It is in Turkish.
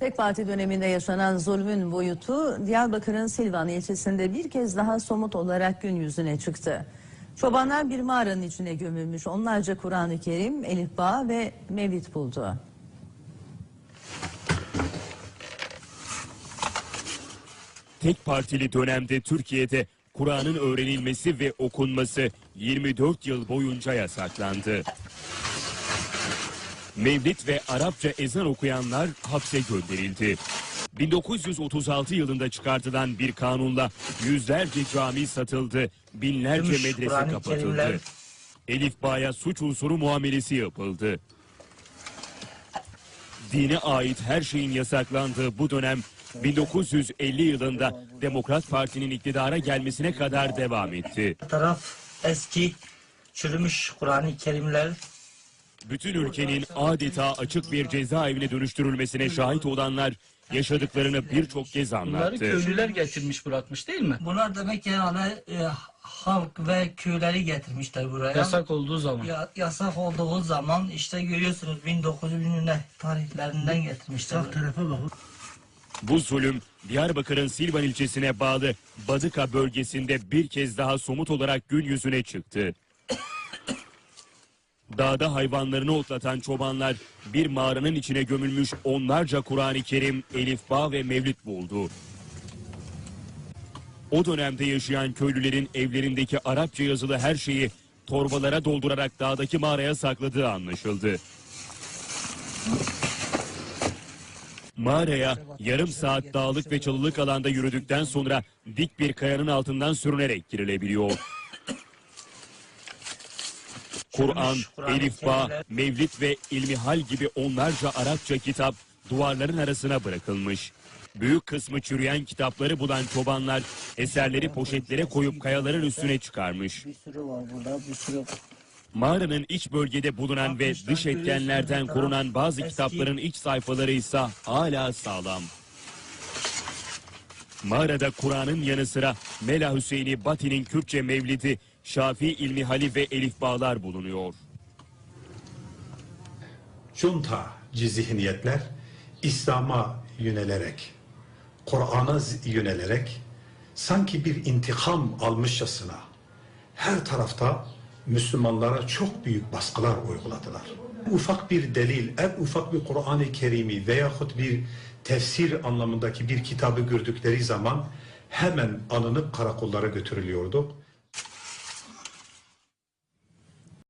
Tek parti döneminde yaşanan zulmün boyutu Diyarbakır'ın Silvan ilçesinde bir kez daha somut olarak gün yüzüne çıktı. Çobanlar bir mağaranın içine gömülmüş onlarca Kur'an-ı Kerim, Elif ve Mevlid buldu. Tek partili dönemde Türkiye'de Kur'an'ın öğrenilmesi ve okunması 24 yıl boyunca yasaklandı. Mevlid ve Arapça ezan okuyanlar hapse gönderildi. 1936 yılında çıkartılan bir kanunla yüzlerce cami satıldı, binlerce Gümüş medrese kapatıldı. Elif Bağ'a suç unsuru muamelesi yapıldı. Dine ait her şeyin yasaklandığı bu dönem 1950 yılında Demokrat Parti'nin iktidara gelmesine kadar devam etti. taraf eski çürümüş Kur'an-ı Kerimler Bütün ülkenin adeta açık bir cezaevine dönüştürülmesine şahit olanlar yaşadıklarını birçok kez Bunları anlattı. köylüler getirmiş bırakmış değil mi? bunlar demek yani e, halk ve köyleri getirmişler buraya. Yasak olduğu zaman. Ya- yasak olduğu zaman işte görüyorsunuz 1900 ne tarihlerinden getirmişler. buraya. Bu zulüm Diyarbakır'ın Silvan ilçesine bağlı Badıka bölgesinde bir kez daha somut olarak gün yüzüne çıktı. Dağda hayvanlarını otlatan çobanlar bir mağaranın içine gömülmüş onlarca Kur'an-ı Kerim, Elif Bağ ve Mevlid buldu. O dönemde yaşayan köylülerin evlerindeki Arapça yazılı her şeyi torbalara doldurarak dağdaki mağaraya sakladığı anlaşıldı. Mağaraya yarım saat dağlık ve çalılık alanda yürüdükten sonra dik bir kayanın altından sürünerek girilebiliyor. Kur'an, Kur'an-ı Elif Bağ, Kerimler- Mevlid ve İlmihal gibi onlarca Arapça kitap duvarların arasına bırakılmış. Büyük kısmı çürüyen kitapları bulan çobanlar eserleri poşetlere koyup kayaların üstüne çıkarmış. Bir sürü var burada bir sürü. Mağaranın iç bölgede bulunan ve dış etkenlerden korunan bazı kitapların iç sayfaları ise hala sağlam. Mağarada Kur'an'ın yanı sıra Mela Hüseyin'i Bati'nin Kürtçe Mevlidi, Şafii İlmihali ve Elif Bağlar bulunuyor. Cuntacı zihniyetler İslam'a yönelerek, Kur'an'a yönelerek sanki bir intikam almışçasına her tarafta Müslümanlara çok büyük baskılar uyguladılar. Ufak bir delil, en ufak bir Kur'an-ı Kerim'i veyahut bir tefsir anlamındaki bir kitabı gördükleri zaman hemen alınıp karakollara götürülüyordu.